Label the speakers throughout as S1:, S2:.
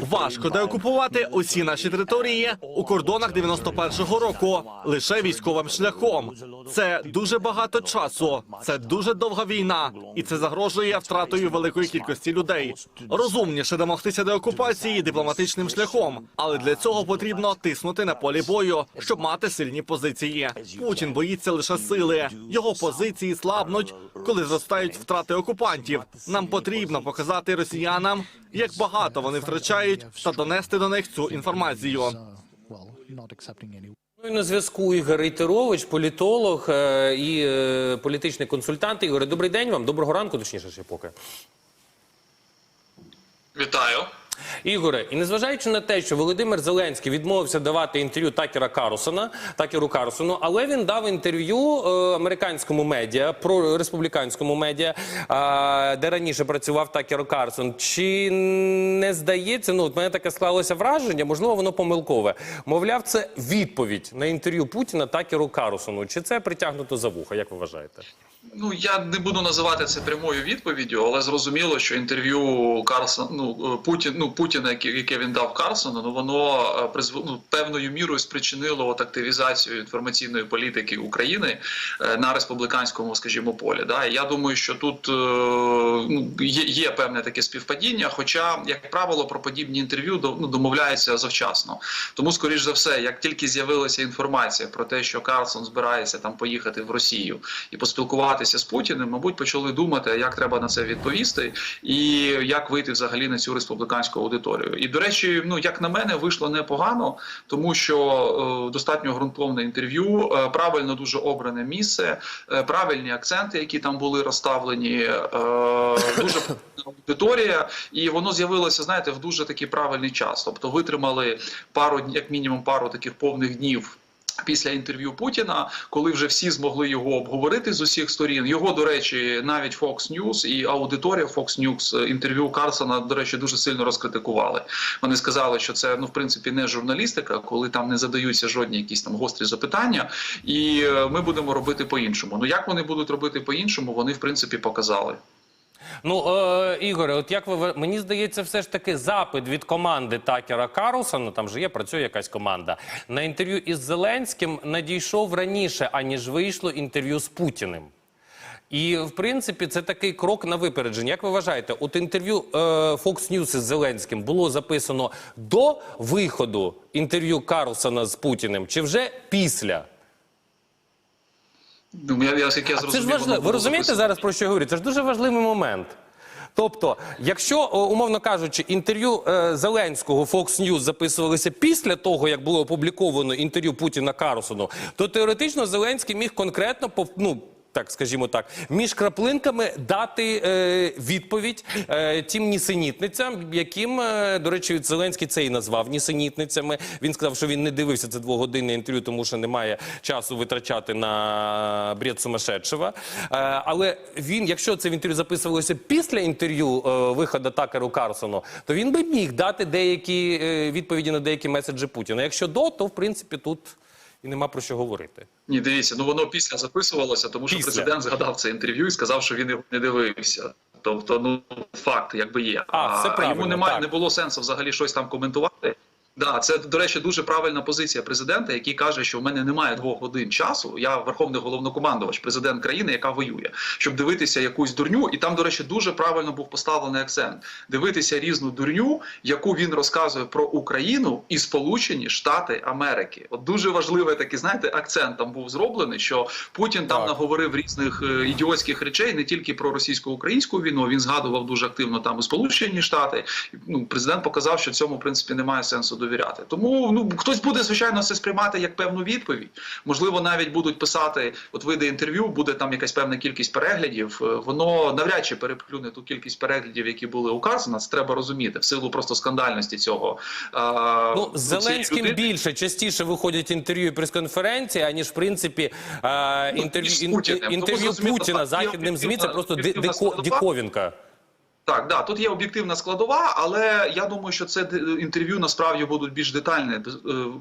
S1: Важко деокупувати усі наші території у кордонах 91-го року лише військовим шляхом. Це дуже багато часу. Це дуже довга війна, і це загрожує втратою великої кількості людей. Розумніше домогтися деокупації дипломатичним шляхом, але для цього потрібно тиснути на полі бою, щоб мати сильні позиції. Путін боїться лише сили. Його позиції слабнуть, коли зростають втрати окупантів. Нам потрібно показати росіянам, як багато вони втрачають, та донести до них цю інформацію.
S2: Ну і на зв'язку Ігор Рейтерович, політолог е, і е, політичний консультант. Ігоре, добрий день вам, доброго ранку, точніше ще поки.
S3: Вітаю.
S2: Ігоре, і незважаючи на те, що Володимир Зеленський відмовився давати інтерв'ю Такера Карлсона, Такеру Карлсону, але він дав інтерв'ю е, американському медіа, про республіканському медіа, е, де раніше працював Такер Карлсон. Чи не здається, ну от мене таке склалося враження, можливо, воно помилкове. Мовляв, це відповідь на інтерв'ю Путіна Такеру Карлсону. Чи це притягнуто за вуха? Як ви вважаєте?
S3: Ну я не буду називати це прямою відповіддю, але зрозуміло, що інтерв'ю Карсон, ну е, Путін, ну Путіна, яке, він дав Карсону, ну воно е, ну, певною мірою спричинило от активізацію інформаційної політики України е, на республіканському, скажімо, полі. Да? Я думаю, що тут е, ну, є, є певне таке співпадіння. Хоча, як правило, про подібні інтерв'ю ну, домовляються завчасно. Тому, скоріш за все, як тільки з'явилася інформація про те, що Карлсон збирається там поїхати в Росію і поспілкуватися з Путіним, мабуть, почали думати, як треба на це відповісти, і як вийти взагалі на цю республіканську аудиторію. І до речі, ну як на мене, вийшло непогано, тому що е, достатньо ґрунтовне інтерв'ю, е, правильно дуже обране місце, е, правильні акценти, які там були розставлені, е, дуже аудиторія, і воно з'явилося, знаєте, в дуже такий правильний час. Тобто витримали пару як мінімум пару таких повних днів. Після інтерв'ю Путіна, коли вже всі змогли його обговорити з усіх сторін, його до речі, навіть Fox News і аудиторія Fox News е, інтерв'ю Карсона, до речі, дуже сильно розкритикували. Вони сказали, що це ну в принципі не журналістика, коли там не задаються жодні якісь там гострі запитання, і е, ми будемо робити по-іншому. Ну як вони будуть робити по-іншому, вони в принципі показали.
S2: Ну, е, Ігоре, от як ви мені здається, все ж таки запит від команди Такера Карлсона, там же є, працює якась команда, на інтерв'ю із Зеленським надійшов раніше, аніж вийшло інтерв'ю з Путіним. І в принципі це такий крок на випередження. Як ви вважаєте, от інтерв'ю е, Fox News із Зеленським було записано до виходу інтерв'ю Карлсона з Путіним, чи вже після?
S3: Ну я, я як я зрозумів,
S2: це ж важливо. Ви розумієте зараз про що я говорю? Це ж дуже важливий момент. Тобто, якщо, умовно кажучи, інтерв'ю е, Зеленського Fox News записувалися після того, як було опубліковано інтерв'ю Путіна Карлсону, то теоретично Зеленський міг конкретно ну, так, скажімо так, між краплинками дати е, відповідь е, тим нісенітницям, яким, е, до речі, Зеленський це і назвав нісенітницями. Він сказав, що він не дивився це двогодинне інтерв'ю, тому що немає часу витрачати на бред сумасшедшого. Е, але він, якщо це в інтерв'ю записувалося після інтерв'ю е, виходу Такеру Карсону, то він би міг дати деякі е, відповіді на деякі меседжі Путіна. Якщо до, то в принципі тут і нема про що говорити.
S3: Ні, дивіться, ну воно після записувалося, тому що
S2: Після.
S3: президент згадав це інтерв'ю і сказав, що він його не дивився. Тобто, ну факт, якби є.
S2: А, це правильно,
S3: йому немає,
S2: так.
S3: не було сенсу взагалі щось там коментувати. Да, це до речі, дуже правильна позиція президента, який каже, що в мене немає двох годин часу. Я верховний головнокомандувач, президент країни, яка воює, щоб дивитися якусь дурню. І там, до речі, дуже правильно був поставлений акцент: дивитися різну дурню, яку він розказує про Україну і Сполучені Штати Америки. От дуже важливий такий, знаєте, акцент там був зроблений, що Путін там
S2: Так.
S3: наговорив різних е, ідіотських речей не тільки про російсько-українську війну. Він згадував дуже активно там і Сполучені Штати. Ну, президент показав, що цьому в принципі немає сенсу довіряти. Тому ну хтось буде звичайно це сприймати як певну відповідь. Можливо, навіть будуть писати, от вийде інтерв'ю, буде там якась певна кількість переглядів. Е, Воно навряд чи переплюне ту кількість переглядів, які були у Карсона. Це треба розуміти в силу просто скандальності цього.
S2: Ну, з Зеленським
S3: людини.
S2: більше частіше виходять інтерв'ю і прес-конференції, аніж в принципі е, інтерв'ю, інтерв'ю Путіна західним ЗМІ це просто диковінка.
S3: Так, да, тут є об'єктивна складова, але я думаю, що це інтерв'ю насправді будуть більш детально е,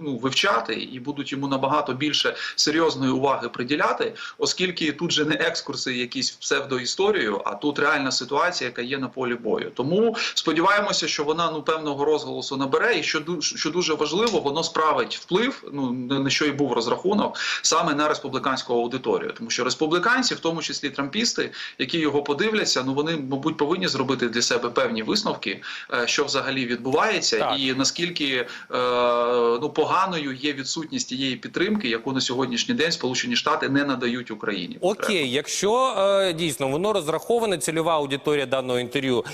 S3: ну, вивчати і будуть йому набагато більше серйозної уваги приділяти, оскільки тут же не екскурси, якісь в псевдоісторію, а тут реальна ситуація, яка є на полі бою. Тому сподіваємося, що вона ну певного розголосу набере, і що що дуже важливо, воно справить вплив. Ну на що і був розрахунок саме на республіканську аудиторію, тому що республіканці, в тому числі трампісти, які його подивляться, ну вони мабуть повинні зробити для себе певні висновки, е, що взагалі відбувається,
S2: Так.
S3: і наскільки е, ну поганою є відсутність тієї підтримки, яку на сьогоднішній день Сполучені Штати не надають Україні.
S2: Окей, якщо е, дійсно воно розраховане, цільова аудиторія даного інтерв'ю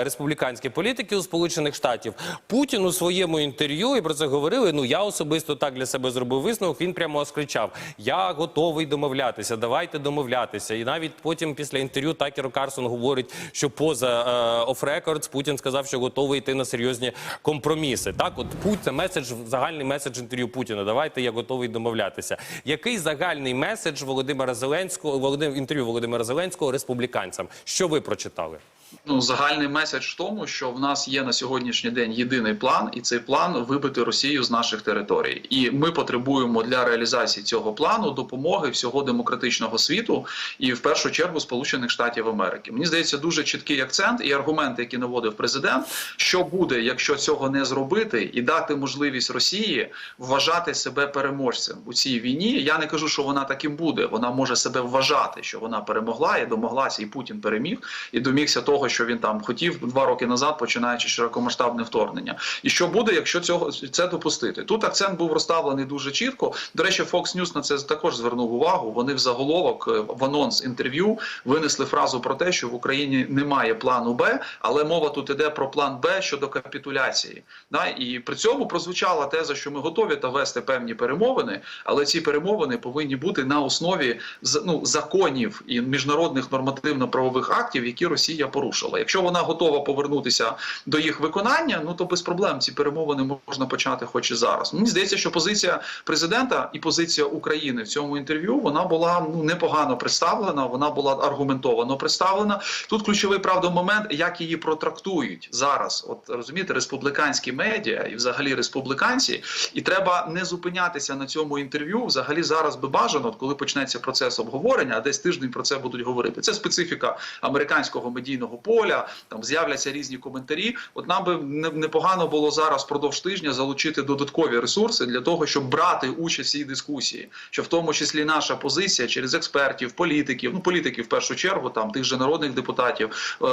S2: республіканські політики у Сполучених Штатів, Путін у своєму інтерв'ю і про це говорили. Ну я особисто так для себе зробив висновок. Він прямо оскричав: Я готовий домовлятися, давайте домовлятися. І навіть потім після інтерв'ю Такер Карсон говорить, що поза е, off Путін сказав, що готовий йти на серйозні компроміси. Так, от Путь це меседж, загальний меседж інтерв'ю Путіна. Давайте я готовий домовлятися. Який загальний меседж Володимира Зеленського, Володимир інтерв'ю Володимира Зеленського республіканцям? Що ви прочитали?
S3: Ну, загальний меседж в тому, що в нас є на сьогоднішній день єдиний план, і цей план вибити Росію з наших територій. І ми потребуємо для реалізації цього плану допомоги всього демократичного світу і в першу чергу Сполучених Штатів Америки. Мені здається, дуже чіткий акцент і аргументи, які наводив президент, що буде, якщо цього не зробити, і дати можливість Росії вважати себе переможцем у цій війні. Я не кажу, що вона таким буде. Вона може себе вважати, що вона перемогла і домоглася, і Путін переміг, і домігся того, що він там хотів два роки назад, починаючи широкомасштабне вторгнення. І що буде, якщо цього це допустити? Тут акцент був розставлений дуже чітко. До речі, Fox News на це також звернув увагу. Вони в заголовок е, в анонс інтерв'ю винесли фразу про те, що в Україні немає плану Б, але мова тут іде про план Б щодо капітуляції. Да? І при цьому прозвучала теза, що ми готові та вести певні перемовини, але ці перемовини повинні бути на основі ну, законів і міжнародних нормативно-правових актів, які Росія порушила. Якщо вона готова повернутися до їх виконання, ну то без проблем ці перемовини можна почати, хоч і зараз. Мені здається, що позиція президента і позиція України в цьому інтерв'ю вона була ну непогано представлена, вона була аргументовано представлена. Тут ключовий правда момент, як її протрактують зараз. От розумієте, республіканські медіа і взагалі республіканці, і треба не зупинятися на цьому інтерв'ю. Взагалі зараз би бажано, от коли почнеться процес обговорення, а десь тиждень про це будуть говорити. Це специфіка американського медійного поля. Там з'являться різні коментарі. От нам би непогано було зараз впродовж тижня залучити додаткові ресурси для того, щоб брати участь в цій дискусії, що в тому числі наша позиція через експертів, політиків, ну політиків в першу чергу, там тих же народних депутатів, е,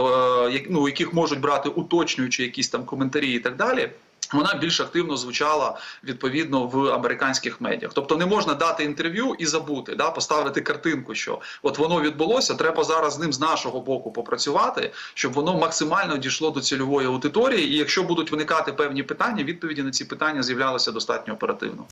S3: як- ну яких можуть брати уточнюючи якісь там коментарі і так далі. Вона більш активно звучала відповідно в американських медіах. Тобто не можна дати інтерв'ю і забути, да, поставити картинку, що от воно відбулося. Треба зараз з ним з нашого боку попрацювати, щоб воно максимально дійшло до цільової аудиторії. І якщо будуть виникати певні питання, відповіді на ці питання з'являлися достатньо оперативно.